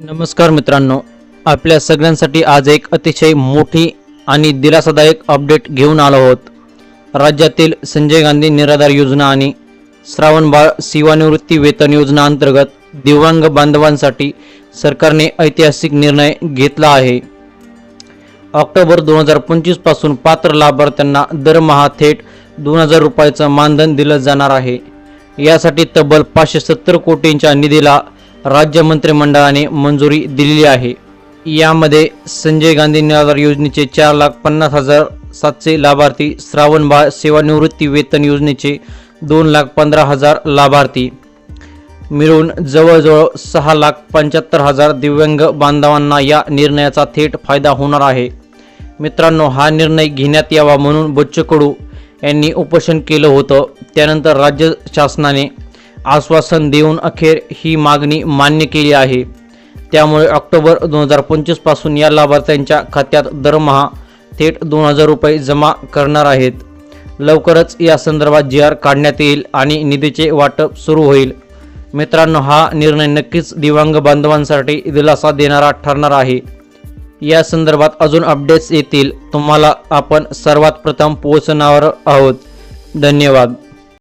नमस्कार मित्रांनो आपल्या सगळ्यांसाठी आज एक अतिशय मोठी आणि दिलासादायक अपडेट घेऊन आलो आहोत. राज्यातील संजय गांधी निराधार योजना आणि श्रावणबाळ सेवानिवृत्ती वेतन योजना अंतर्गत दिव्यांग बांधवांसाठी सरकारने ऐतिहासिक निर्णय घेतला आहे. ऑक्टोबर दोन हजार पंचवीसपासून पात्र लाभार्थ्यांना दरमहा थेट दोन हजार रुपयाचं मानधन दिलं जाणार आहे. यासाठी तब्बल पाचशे सत्तर कोटींच्या निधीला राज्य मंत्रिमंडळाने मंजुरी दिलेली आहे. यामध्ये संजय गांधी निराधार योजनेचे चार लाख पन्नास हजार सातशे लाभार्थी श्रावणबाळ सेवानिवृत्ती वेतन योजनेचे दोन लाख पंधरा हजार लाभार्थी. मिळून जवळजवळ सहा लाख पंच्याहत्तर हजार दिव्यांग बांधवांना या निर्णयाचा थेट फायदा होणार आहे. मित्रांनो हा निर्णय घेण्यात यावा म्हणून बच्चू कडू यांनी उपोषण केलं होतं. त्यानंतर राज्य शासनाने आश्वासन देऊन अखेर ही मागणी मान्य केली आहे. त्यामुळे ऑक्टोबर दोन हजार पंचवीसपासून या लाभार्थ्यांच्या खात्यात दरमहा थेट दोन हजार रुपये जमा करणार आहेत. लवकरच या संदर्भात जी आर काढण्यात येईल आणि निधीचे वाटप सुरू होईल. मित्रांनो हा निर्णय नक्कीच दिव्यांग बांधवांसाठी दिलासा देणारा ठरणार आहे. या संदर्भात अजून अपडेट्स येतील. तुम्हाला आपण सर्वात प्रथम पोहोचणार आहोत. धन्यवाद.